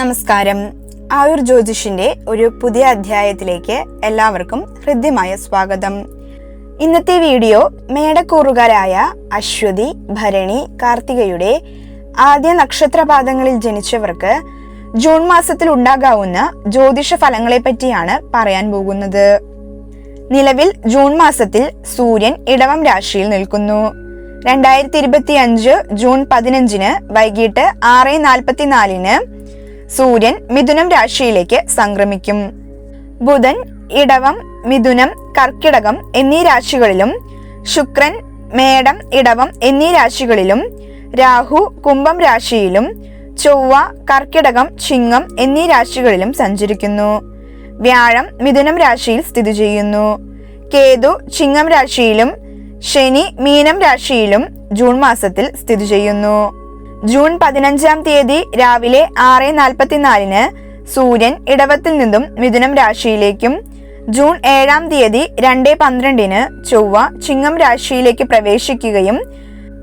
നമസ്കാരം. ആയുർ ജ്യോതിഷിന്റെ ഒരു പുതിയ അധ്യായത്തിലേക്ക് എല്ലാവർക്കും ഹൃദ്യമായ സ്വാഗതം. ഇന്നത്തെ വീഡിയോ മേടക്കൂറുകാരായ അശ്വതി ഭരണി കാർത്തികയുടെ ആദ്യ നക്ഷത്രപാദങ്ങളിൽ ജനിച്ചവർക്ക് ജൂൺ മാസത്തിൽ ഉണ്ടാകാവുന്ന ജ്യോതിഷ ഫലങ്ങളെ പറ്റിയാണ് പറയാൻ പോകുന്നത്. നിലവിൽ ജൂൺ മാസത്തിൽ സൂര്യൻ ഇടവം രാശിയിൽ നിൽക്കുന്നു. രണ്ടായിരത്തി ഇരുപത്തി അഞ്ച് ജൂൺ പതിനഞ്ചിന് വൈകിട്ട് ആറ് നാൽപ്പത്തിനാലിന് സൂര്യൻ മിഥുനം രാശിയിലേക്ക് സംക്രമിക്കും. ബുധൻ ഇടവം മിഥുനം കർക്കിടകം എന്നീ രാശികളിലും ശുക്രൻ മേടം ഇടവം എന്നീ രാശികളിലും രാഹു കുംഭം രാശിയിലും ചൊവ്വ കർക്കിടകം ചിങ്ങം എന്നീ രാശികളിലും സഞ്ചരിക്കുന്നു. വ്യാഴം മിഥുനം രാശിയിൽ സ്ഥിതി ചെയ്യുന്നു. കേതു ചിങ്ങം രാശിയിലും ശനി മീനം രാശിയിലും ജൂൺ മാസത്തിൽ സ്ഥിതി ചെയ്യുന്നു. ജൂൺ പതിനഞ്ചാം തീയതി രാവിലെ ആറ് നാൽപ്പത്തിനാലിന് സൂര്യൻ ഇടവത്തിൽ നിന്നും മിഥുനം രാശിയിലേക്കും ജൂൺ ഏഴാം തീയതി രണ്ട് പന്ത്രണ്ടിന് ചൊവ്വ ചിങ്ങം രാശിയിലേക്ക് പ്രവേശിക്കുകയും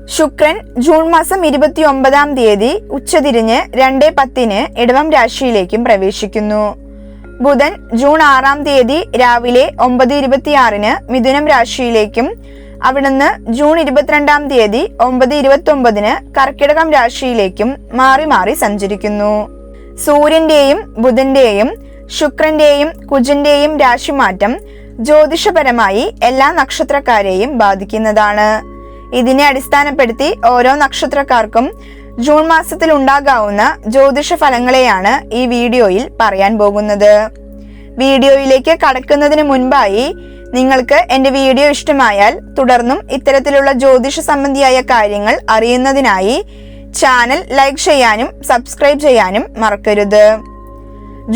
ശുക്രൻ ജൂൺ മാസം ഇരുപത്തി ഒമ്പതാം തീയതി ഉച്ചതിരിഞ്ഞ് രണ്ട് പത്തിന് ഇടവം രാശിയിലേക്കും പ്രവേശിക്കുന്നു. ബുധൻ ജൂൺ ആറാം തീയതി രാവിലെ ഒമ്പത് ഇരുപത്തിയാറിന് മിഥുനം രാശിയിലേക്കും അവിടുന്ന് ജൂൺ ഇരുപത്തിരണ്ടാം തീയതി ഒമ്പത് ഇരുപത്തി ഒമ്പതിന് കർക്കിടകം രാശിയിലേക്കും മാറി മാറി സഞ്ചരിക്കുന്നു. സൂര്യന്റെയും ബുധന്റെയും ശുക്രന്റെയും കുജന്റെയും രാശിമാറ്റം ജ്യോതിഷപരമായി എല്ലാ നക്ഷത്രക്കാരെയും ബാധിക്കുന്നതാണ്. ഇതിനെ അടിസ്ഥാനപ്പെടുത്തി ഓരോ നക്ഷത്രക്കാർക്കും ജൂൺ മാസത്തിൽ ഉണ്ടാകാവുന്ന ജ്യോതിഷ ഫലങ്ങളെയാണ് ഈ വീഡിയോയിൽ പറയാൻ പോകുന്നത്. വീഡിയോയിലേക്ക് കടക്കുന്നതിന് മുൻപായി നിങ്ങൾക്ക് എന്റെ വീഡിയോ ഇഷ്ടമായാൽ തുടർന്നും ഇത്തരത്തിലുള്ള ജ്യോതിഷ സംബന്ധിയായ കാര്യങ്ങൾ അറിയുന്നതിനായി ചാനൽ ലൈക്ക് ചെയ്യാനും സബ്സ്ക്രൈബ് ചെയ്യാനും മറക്കരുത്.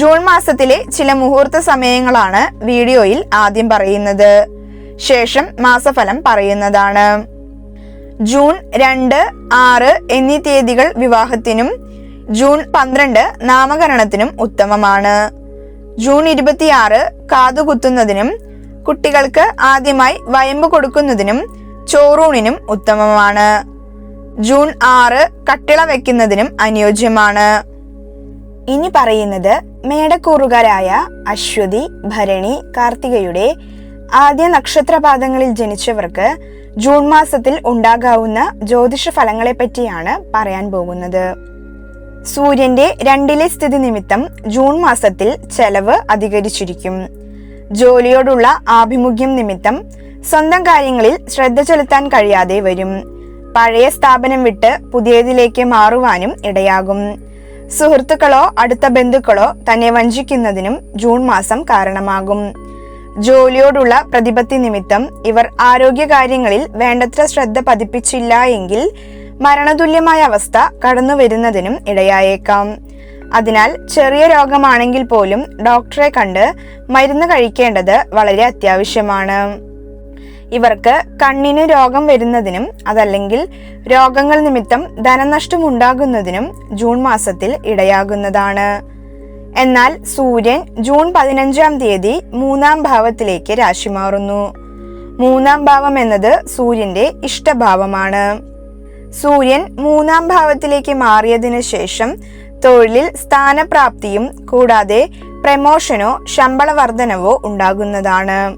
ജൂൺ മാസത്തിലെ ചില മുഹൂർത്ത സമയങ്ങളാണ് വീഡിയോയിൽ ആദ്യം പറയുന്നത്. ശേഷം മാസഫലം പറയുന്നതാണ്. ജൂൺ രണ്ട് ആറ് എന്നീ തീയതികൾ വിവാഹത്തിനും ജൂൺ പന്ത്രണ്ട് നാമകരണത്തിനും ഉത്തമമാണ്. ജൂൺ ഇരുപത്തിയാറ് കാതുകുത്തുന്നതിനും കുട്ടികൾക്ക് ആദ്യമായി വയമ്പ് കൊടുക്കുന്നതിനും ചോറൂണിനും ഉത്തമമാണ്. ജൂൺ ആറ് കട്ടിള വെക്കുന്നതിനും അനുയോജ്യമാണ്. ഇനി പറയുന്നത് മേടക്കൂറുകാരായ അശ്വതി ഭരണി കാർത്തികയുടെ ആദ്യ നക്ഷത്രപാദങ്ങളിൽ ജനിച്ചവർക്ക് ജൂൺ മാസത്തിൽ ഉണ്ടാകാവുന്ന ജ്യോതിഷ ഫലങ്ങളെ പറ്റിയാണ് പറയാൻ പോകുന്നത്. സൂര്യന്റെ രണ്ടിലെ സ്ഥിതി നിമിത്തം ജൂൺ മാസത്തിൽ ചെലവ് അധികരിച്ചിരിക്കും. ജോലിയോടുള്ള ആഭിമുഖ്യം നിമിത്തം സ്വന്തം കാര്യങ്ങളിൽ ശ്രദ്ധ ചെലുത്താൻ കഴിയാതെ വരും. പഴയ സ്ഥാപനം വിട്ട് പുതിയതിലേക്ക് മാറുവാനും ഇടയാകും. സുഹൃത്തുക്കളോ അടുത്ത ബന്ധുക്കളോ തന്നെ വഞ്ചിക്കുന്നതിനും ജൂൺ മാസം കാരണമാകും. ജോലിയോടുള്ള പ്രതിപത്തി നിമിത്തം ഇവർ ആരോഗ്യകാര്യങ്ങളിൽ വേണ്ടത്ര ശ്രദ്ധ പതിപ്പിച്ചില്ല എങ്കിൽ മരണതുല്യമായ അവസ്ഥ കടന്നു വരുന്നതിനും ഇടയായേക്കാം. അതിനാൽ ചെറിയ രോഗമാണെങ്കിൽ പോലും ഡോക്ടറെ കണ്ട് മരുന്ന് കഴിക്കേണ്ടത് വളരെ അത്യാവശ്യമാണ്. ഇവർക്ക് കണ്ണിന് രോഗം വരുന്നതിനും അതല്ലെങ്കിൽ രോഗങ്ങൾ നിമിത്തം ധനനഷ്ടം ഉണ്ടാകുന്നതിനും ജൂൺ മാസത്തിൽ ഇടയാകുന്നതാണ്. എന്നാൽ സൂര്യൻ ജൂൺ പതിനഞ്ചാം തീയതി മൂന്നാം ഭാവത്തിലേക്ക് രാശി മാറുന്നു. മൂന്നാം ഭാവം എന്നത് സൂര്യന്റെ ഇഷ്ടഭാവമാണ്. സൂര്യൻ മൂന്നാം ഭാവത്തിലേക്ക് മാറിയതിനു ശേഷം തൊഴിലിൽ സ്ഥാനപ്രാപ്തിയും കൂടാതെ പ്രമോഷനോ ശമ്പള വർധനവോ ഉണ്ടാകുന്നതാണ്.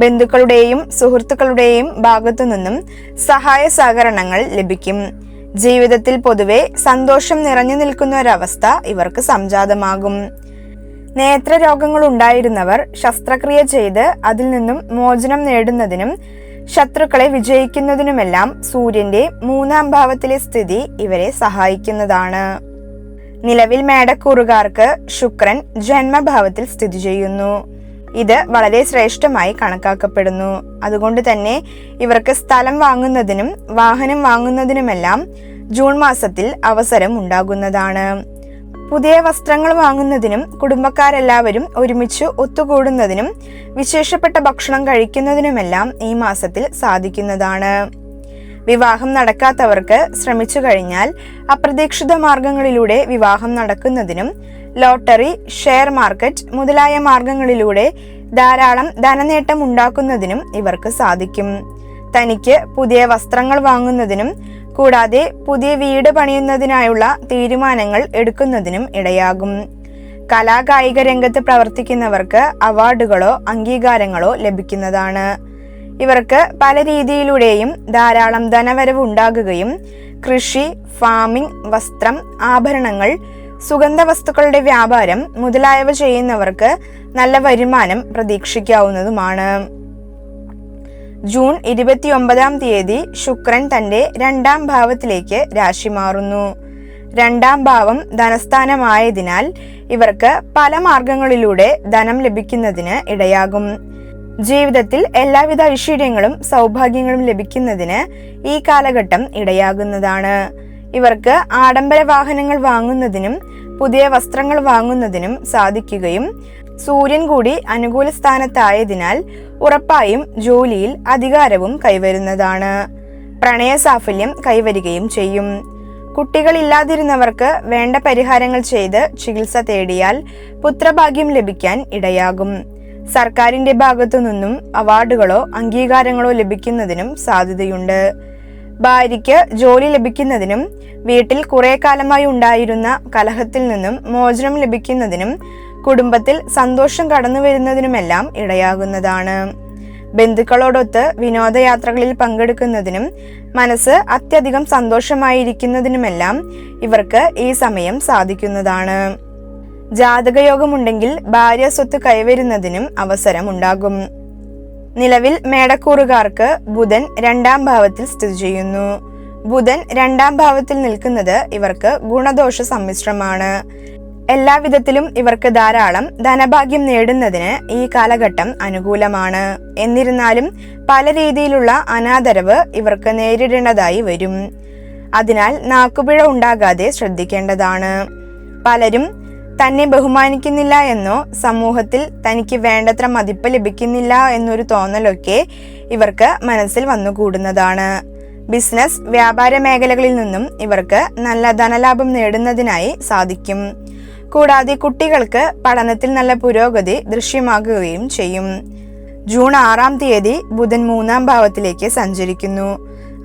ബന്ധുക്കളുടെയും സുഹൃത്തുക്കളുടെയും ഭാഗത്തു നിന്നും സഹായ സഹകരണങ്ങൾ ലഭിക്കും. ജീവിതത്തിൽ പൊതുവെ സന്തോഷം നിറഞ്ഞു നിൽക്കുന്ന ഒരവസ്ഥ ഇവർക്ക് സംജാതമാകും. നേത്രരോഗങ്ങൾ ഉണ്ടായിരുന്നവർ ശസ്ത്രക്രിയ ചെയ്ത് അതിൽ നിന്നും മോചനം നേടുന്നതിനും ശത്രുക്കളെ വിജയിക്കുന്നതിനുമെല്ലാം സൂര്യന്റെ മൂന്നാം ഭാവത്തിലെ സ്ഥിതി ഇവരെ സഹായിക്കുന്നതാണ്. നിലവിൽ മേടക്കൂറുകാർക്ക് ശുക്രൻ ജന്മഭാവത്തിൽ സ്ഥിതി ചെയ്യുന്നു. ഇത് വളരെ ശ്രേഷ്ഠമായി കണക്കാക്കപ്പെടുന്നു. അതുകൊണ്ട് തന്നെ ഇവർക്ക് സ്ഥലം വാങ്ങുന്നതിനും വാഹനം വാങ്ങുന്നതിനുമെല്ലാം ജൂൺ മാസത്തിൽ അവസരം ഉണ്ടാകുന്നതാണ്. പുതിയ വസ്ത്രങ്ങൾ വാങ്ങുന്നതിനും കുടുംബക്കാരെല്ലാവരും ഒരുമിച്ച് ഒത്തുകൂടുന്നതിനും വിശേഷപ്പെട്ട ഭക്ഷണം കഴിക്കുന്നതിനുമെല്ലാം ഈ മാസത്തിൽ സാധിക്കുന്നതാണ്. വിവാഹം നടക്കാത്തവർക്ക് ശ്രമിച്ചു കഴിഞ്ഞാൽ അപ്രതീക്ഷിത മാർഗങ്ങളിലൂടെ വിവാഹം നടക്കുന്നതിനും ലോട്ടറി ഷെയർ മാർക്കറ്റ് മുതലായ മാർഗങ്ങളിലൂടെ ധാരാളം ധനനേട്ടം ഉണ്ടാക്കുന്നതിനും ഇവർക്ക് സാധിക്കും. തനിക്ക് പുതിയ വസ്ത്രങ്ങൾ വാങ്ങുന്നതിനും കൂടാതെ പുതിയ വീട് പണിയുന്നതിനായുള്ള തീരുമാനങ്ങൾ എടുക്കുന്നതിനും ഇടയാകും. കലാകായിക രംഗത്ത് പ്രവർത്തിക്കുന്നവർക്ക് അവാർഡുകളോ അംഗീകാരങ്ങളോ ലഭിക്കുന്നതാണ്. ഇവർക്ക് പല രീതിയിലൂടെയും ധാരാളം ധനവരവ് ഉണ്ടാകുകയും കൃഷി ഫാമിംഗ് വസ്ത്രം ആഭരണങ്ങൾ സുഗന്ധ വസ്തുക്കളുടെ വ്യാപാരം മുതലായവ ചെയ്യുന്നവർക്ക് നല്ല വരുമാനം പ്രതീക്ഷിക്കാവുന്നതുമാണ്. ജൂൺ ഇരുപത്തിയൊമ്പതാം തീയതി ശുക്രൻ തന്റെ രണ്ടാം ഭാവത്തിലേക്ക് രാശി മാറുന്നു. രണ്ടാം ഭാവം ധനസ്ഥാനമായതിനാൽ ഇവർക്ക് പല മാർഗങ്ങളിലൂടെ ധനം ലഭിക്കുന്നതിന് ഇടയാകും. ജീവിതത്തിൽ എല്ലാവിധ ഐശ്വര്യങ്ങളും സൗഭാഗ്യങ്ങളും ലഭിക്കുന്നതിന് ഈ കാലഘട്ടം ഇടയാകുന്നതാണ്. ഇവർക്ക് ആഡംബര വാഹനങ്ങൾ വാങ്ങുന്നതിനും പുതിയ വസ്ത്രങ്ങൾ വാങ്ങുന്നതിനും സാധിക്കുകയും സൂര്യൻ കൂടി അനുകൂല സ്ഥാനത്തായതിനാൽ ഉറപ്പായും ജോലിയിൽ അധികാരവും കൈവരുന്നതാണ്. പ്രണയ സാഫല്യം കൈവരികയും ചെയ്യും. കുട്ടികളില്ലാതിരുന്നവർക്ക് വേണ്ട പരിഹാരങ്ങൾ ചെയ്ത് ചികിത്സ തേടിയാൽ പുത്രഭാഗ്യം ലഭിക്കാൻ ഇടയാകും. സർക്കാരിന്റെ ഭാഗത്തു നിന്നും അവാർഡുകളോ അംഗീകാരങ്ങളോ ലഭിക്കുന്നതിനും സാധ്യതയുണ്ട്. ഭാര്യയ്ക്ക് ജോലി ലഭിക്കുന്നതിനും വീട്ടിൽ കുറെ കാലമായി ഉണ്ടായിരുന്ന കലഹത്തിൽ നിന്നും മോചനം ലഭിക്കുന്നതിനും കുടുംബത്തിൽ സന്തോഷം കടന്നു വരുന്നതിനുമെല്ലാം ഇടയാകുന്നതാണ്. ബന്ധുക്കളോടൊത്ത് വിനോദയാത്രകളിൽ പങ്കെടുക്കുന്നതിനും മനസ്സ് അത്യധികം സന്തോഷമായിരിക്കുന്നതിനുമെല്ലാം ഇവർക്ക് ഈ സമയം സാധിക്കുന്നതാണ്. ജാതകയോഗമുണ്ടെങ്കിൽ ഭാര്യ സ്വത്ത് കൈവരുന്നതിനും അവസരം ഉണ്ടാകും. നിലവിൽ മേടക്കൂറുകാർക്ക് ബുധൻ രണ്ടാം ഭാവത്തിൽ സ്ഥിതി ചെയ്യുന്നു. ബുധൻ രണ്ടാം ഭാവത്തിൽ നിൽക്കുന്നത് ഇവർക്ക് ഗുണദോഷ സമ്മിശ്രമാണ്. എല്ലാവിധത്തിലും ഇവർക്ക് ധാരാളം ധനഭാഗ്യം നേടുന്നതിന് ഈ കാലഘട്ടം അനുകൂലമാണ്. എന്നിരുന്നാലും പല രീതിയിലുള്ള അനാദരവ് ഇവർക്ക് നേരിടേണ്ടതായി വരും. അതിനാൽ നാക്കുപിഴ ഉണ്ടാകാതെ ശ്രദ്ധിക്കേണ്ടതാണ്. പലരും തന്നെ ബഹുമാനിക്കുന്നില്ല എന്നോ സമൂഹത്തിൽ തനിക്ക് വേണ്ടത്ര മതിപ്പ് ലഭിക്കുന്നില്ല എന്നൊരു തോന്നലൊക്കെ ഇവർക്ക് മനസ്സിൽ വന്നുകൂടുന്നതാണ്. ബിസിനസ് വ്യാപാര മേഖലകളിൽ നിന്നും ഇവർക്ക് നല്ല ധനലാഭം നേടുന്നതിനായി സാധിക്കും. കൂടാതെ കുട്ടികൾക്ക് പഠനത്തിൽ നല്ല പുരോഗതി ദൃശ്യമാകുകയും ചെയ്യും. ജൂൺ ആറാം തീയതി ബുധൻ മൂന്നാം ഭാവത്തിലേക്ക് സഞ്ചരിക്കുന്നു.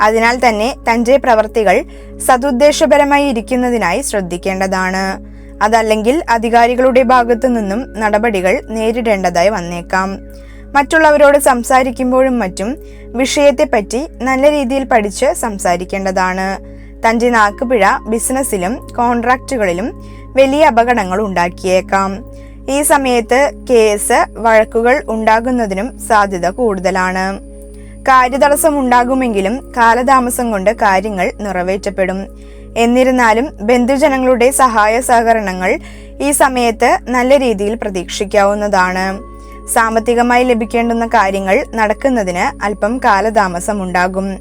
അതിനാൽ തന്നെ തന്റെ പ്രവർത്തികൾ സതുദ്ദേശപരമായി ഇരിക്കുന്നതിനായി ശ്രദ്ധിക്കേണ്ടതാണ്. അതല്ലെങ്കിൽ അധികാരികളുടെ ഭാഗത്തു നിന്നും നടപടികൾ നേരിടേണ്ടതായി വന്നേക്കാം. മറ്റുള്ളവരോട് സംസാരിക്കുമ്പോഴും മറ്റും വിഷയത്തെപ്പറ്റി നല്ല രീതിയിൽ പഠിച്ച് സംസാരിക്കേണ്ടതാണ്. തന്റെ നാക്കുപിഴ ബിസിനസ്സിലും കോൺട്രാക്റ്റുകളിലും വലിയ അപകടങ്ങൾ ഉണ്ടാക്കിയേക്കാം. ഈ സമയത്ത് കേസ് വഴക്കുകൾ ഉണ്ടാകുന്നതിനും സാധ്യത കൂടുതലാണ്. കാര്യതടസ്സം ഉണ്ടാകുമെങ്കിലും കാലതാമസം കൊണ്ട് കാര്യങ്ങൾ നിറവേറ്റപ്പെടും. എന്നിരുന്നാലും ബന്ധുജനങ്ങളുടെ സഹായ സഹകരണങ്ങൾ ഈ സമയത്ത് നല്ല രീതിയിൽ പ്രതീക്ഷിക്കാവുന്നതാണ്. സാമ്പത്തികമായി ലഭിക്കേണ്ടുന്ന കാര്യങ്ങൾ നടക്കുന്നതിന് അല്പം കാലതാമസം ഉണ്ടാകും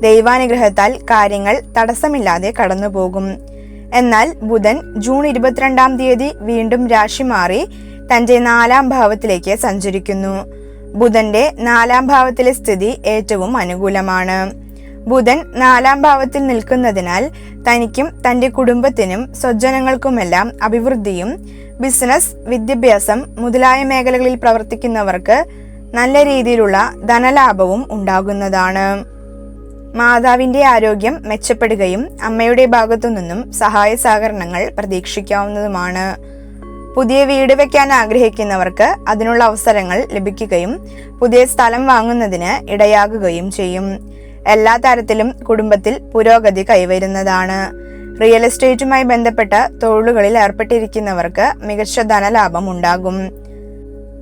ദൈവാനുഗ്രഹത്താൽ കാര്യങ്ങൾ തടസ്സമില്ലാതെ കടന്നുപോകും. എന്നാൽ ബുധൻ ജൂൺ ഇരുപത്തിരണ്ടാം തീയതി വീണ്ടും രാശി മാറി തന്റെ നാലാം ഭാവത്തിലേക്ക് സഞ്ചരിക്കുന്നു. ബുധന്റെ നാലാം ഭാവത്തിലെ സ്ഥിതി ഏറ്റവും അനുകൂലമാണ്. ബുധൻ നാലാം ഭാവത്തിൽ നിൽക്കുന്നതിനാൽ തനിക്കും തന്റെ കുടുംബത്തിനും സ്വജനങ്ങൾക്കുമെല്ലാം അഭിവൃദ്ധിയും ബിസിനസ് വിദ്യാഭ്യാസം മുതലായ മേഖലകളിൽ പ്രവർത്തിക്കുന്നവർക്ക് നല്ല രീതിയിലുള്ള ധനലാഭവും ഉണ്ടാകുന്നതാണ്. മാതാവിന്റെ ആരോഗ്യം മെച്ചപ്പെടുകയും അമ്മയുടെ ഭാഗത്തു നിന്നും സഹായ സഹകരണങ്ങൾ പ്രതീക്ഷിക്കാവുന്നതുമാണ്. പുതിയ വീട് വെക്കാൻ ആഗ്രഹിക്കുന്നവർക്ക് അതിനുള്ള അവസരങ്ങൾ ലഭിക്കുകയും പുതിയ സ്ഥലം വാങ്ങുന്നതിന് ഇടയാകുകയും ചെയ്യും. എല്ലാ തരത്തിലും കുടുംബത്തിൽ പുരോഗതി കൈവരുന്നതാണ്. റിയൽ എസ്റ്റേറ്റുമായി ബന്ധപ്പെട്ട തൊഴിലുകളിൽ ഏർപ്പെട്ടിരിക്കുന്നവർക്ക് മികച്ച ധനലാഭം ഉണ്ടാകും.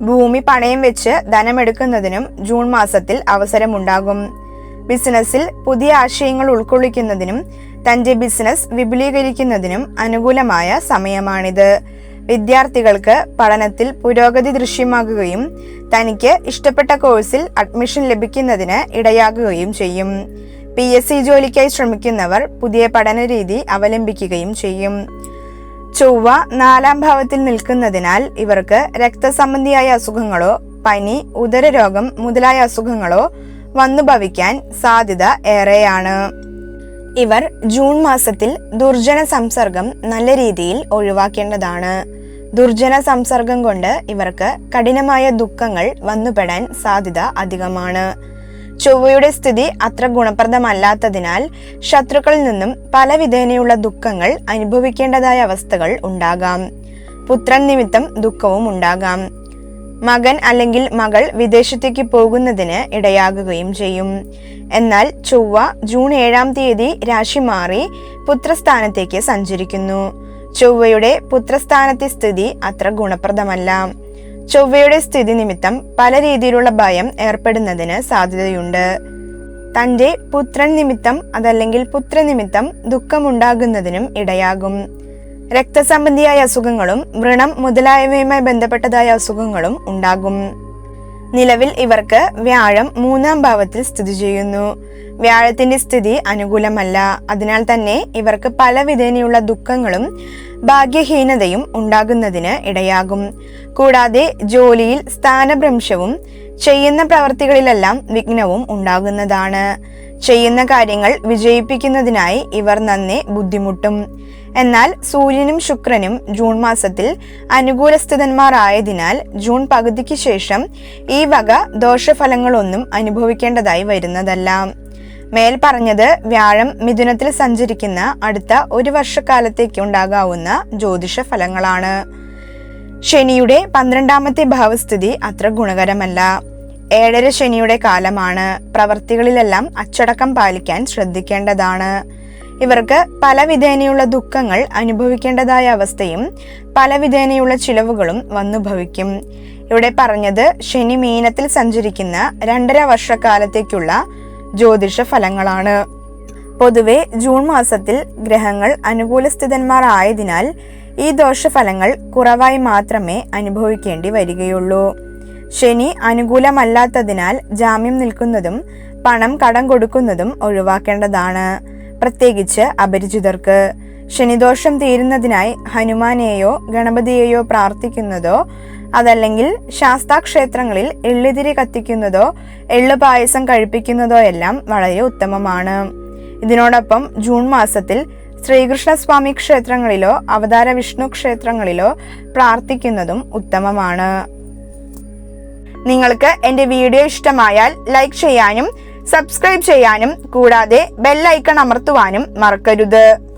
ഭൂമി പണയം വെച്ച് ധനമെടുക്കുന്നതിനും ജൂൺ മാസത്തിൽ അവസരമുണ്ടാകും. ബിസിനസ്സിൽ പുതിയ ആശയങ്ങൾ ഉൾക്കൊള്ളിക്കുന്നതിനും തന്റെ ബിസിനസ് വിപുലീകരിക്കുന്നതിനും അനുകൂലമായ സമയമാണിത്. വിദ്യാർത്ഥികൾക്ക് പഠനത്തിൽ പുരോഗതി ദൃശ്യമാകുകയും തനിക്ക് ഇഷ്ടപ്പെട്ട കോഴ്സിൽ അഡ്മിഷൻ ലഭിക്കുന്നതിന് ഇടയാകുകയും ചെയ്യും. പി എസ് സി ജോലിക്കായി ശ്രമിക്കുന്നവർ പുതിയ പഠന രീതി അവലംബിക്കുകയും ചെയ്യും. ചൊവ്വ നാലാം ഭാവത്തിൽ നിൽക്കുന്നതിനാൽ ഇവർക്ക് രക്തസംബന്ധിയായ അസുഖങ്ങളോ പനി ഉദരരോഗം മുതലായ അസുഖങ്ങളോ വന്നു ഭവിക്കാൻ സാധ്യത ഏറെയാണ്. ഇവർ ജൂൺ മാസത്തിൽ ദുർജന സംസർഗം നല്ല രീതിയിൽ ഒഴിവാക്കേണ്ടതാണ്. ദുർജന സംസർഗം കൊണ്ട് ഇവർക്ക് കഠിനമായ ദുഃഖങ്ങൾ വന്നുപെടാൻ സാധ്യത അധികമാണ്. ചൊവ്വയുടെ സ്ഥിതി അത്ര ഗുണപ്രദമല്ലാത്തതിനാൽ ശത്രുക്കളിൽ നിന്നും പല വിധേനയുള്ള ദുഃഖങ്ങൾ അനുഭവിക്കേണ്ടതായ അവസ്ഥകൾ ഉണ്ടാകാം. പുത്രൻ നിമിത്തം ദുഃഖവും ഉണ്ടാകാം. മകൻ അല്ലെങ്കിൽ മകൾ വിദേശത്തേക്ക് പോകുന്നതിന് ഇടയാകുകയും ചെയ്യും. എന്നാൽ ചൊവ്വ ജൂൺ ഏഴാം തീയതി രാശി മാറി പുത്രസ്ഥാനത്തേക്ക് സഞ്ചരിക്കുന്നു. ചൊവ്വയുടെ പുത്രസ്ഥാനത്തെ സ്ഥിതി അത്ര ഗുണപ്രദമല്ല. ചൊവ്വയുടെ സ്ഥിതി നിമിത്തം പല രീതിയിലുള്ള ഭയം ഏർപ്പെടുന്നതിന് സാധ്യതയുണ്ട്. തന്റെ പുത്രൻ നിമിത്തം അതല്ലെങ്കിൽ പുത്രനിമിത്തം ദുഃഖമുണ്ടാകുന്നതിനും ഇടയാകും. രക്തസംബന്ധിയായ അസുഖങ്ങളും വ്രണം മുതലായവയുമായി ബന്ധപ്പെട്ടതായ അസുഖങ്ങളും ഉണ്ടാകും. നിലവിൽ ഇവർക്ക് വ്യാഴം മൂന്നാം ഭാവത്തിൽ സ്ഥിതി ചെയ്യുന്നു. വ്യാഴത്തിന്റെ സ്ഥിതി അനുകൂലമല്ല. അതിനാൽ തന്നെ ഇവർക്ക് പല വിധേനയുള്ള ദുഃഖങ്ങളും ഭാഗ്യഹീനതയും ഉണ്ടാകുന്നതിന് ഇടയാകും. കൂടാതെ ജോലിയിൽ സ്ഥാനഭ്രംശവും ചെയ്യുന്ന പ്രവർത്തികളിലെല്ലാം വിഘ്നവും ഉണ്ടാകുന്നതാണ്. ചെയ്യുന്ന കാര്യങ്ങൾ വിജയിപ്പിക്കുന്നതിനായി ഇവർ നന്നെ ബുദ്ധിമുട്ടും. എന്നാൽ സൂര്യനും ശുക്രനും ജൂൺ മാസത്തിൽ അനുകൂലസ്ഥിതന്മാരായതിനാൽ ജൂൺ പകുതിക്ക് ശേഷം ഈ വക ദോഷഫലങ്ങളൊന്നും അനുഭവിക്കേണ്ടതായി വരുന്നതല്ല. മേൽ പറഞ്ഞത് വ്യാഴം മിഥുനത്തിൽ സഞ്ചരിക്കുന്ന അടുത്ത ഒരു വർഷക്കാലത്തേക്ക് ഉണ്ടാകാവുന്ന ജ്യോതിഷ ഫലങ്ങളാണ് ശനിയുടെ പന്ത്രണ്ടാമത്തെ ഭാവസ്ഥിതി അത്ര ഗുണകരമല്ല. ഏഴര ശനിയുടെ കാലമാണ്. പ്രവർത്തികളിലെല്ലാം അച്ചടക്കം പാലിക്കാൻ ശ്രദ്ധിക്കേണ്ടതാണ്. ഇവർക്ക് പല വിധേനയുള്ള ദുഃഖങ്ങൾ അനുഭവിക്കേണ്ടതായ അവസ്ഥയും പല വിധേനയുള്ള ചിലവുകളും വന്നു ഭവിക്കും. ഇവിടെ പറഞ്ഞത് ശനി മീനത്തിൽ സഞ്ചരിക്കുന്ന രണ്ടര വർഷക്കാലത്തേക്കുള്ള ജ്യോതിഷ ഫലങ്ങളാണ്. പൊതുവെ ജൂൺ മാസത്തിൽ ഗ്രഹങ്ങൾ അനുകൂല സ്ഥിതന്മാർ ആയതിനാൽ ഈ ദോഷഫലങ്ങൾ കുറവായി മാത്രമേ അനുഭവിക്കേണ്ടി വരികയുള്ളൂ. ശനി അനുകൂലമല്ലാത്തതിനാൽ ജാമ്യം നിൽക്കുന്നതും പണം കടം കൊടുക്കുന്നതും ഒഴിവാക്കേണ്ടതാണ്. പ്രത്യേകിച്ച് അപരിചിതർക്ക്. ശനിദോഷം തീരുന്നതിനായി ഹനുമാനെയോ ഗണപതിയെയോ പ്രാർത്ഥിക്കുന്നതോ അതല്ലെങ്കിൽ ശാസ്താക്ഷേത്രങ്ങളിൽ എള്ളുതിരി കത്തിക്കുന്നതോ എള്ളു പായസം കഴിപ്പിക്കുന്നതോ എല്ലാം വളരെ ഉത്തമമാണ്. ഇതിനോടൊപ്പം ജൂൺ മാസത്തിൽ ശ്രീകൃഷ്ണസ്വാമി ക്ഷേത്രങ്ങളിലോ അവതാര വിഷ്ണു ക്ഷേത്രങ്ങളിലോ പ്രാർത്ഥിക്കുന്നതും ഉത്തമമാണ്. നിങ്ങൾക്ക് എന്റെ വീഡിയോ ഇഷ്ടമായാൽ ലൈക്ക് ചെയ്യാനും സബ്സ്ക്രൈബ് ചെയ്യാനും കൂടാതെ ബെല്ലൈക്കൺ അമർത്തുവാനും മറക്കരുത്.